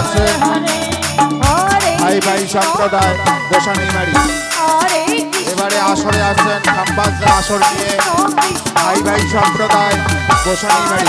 আছে। ভাই ভাই, সম্প্রদায় গোসানি মারি এবারে আসরে আসছেন খাম্বাজরা আসর নিয়ে ভাই ভাই, সম্প্রদায় গোসানি মারি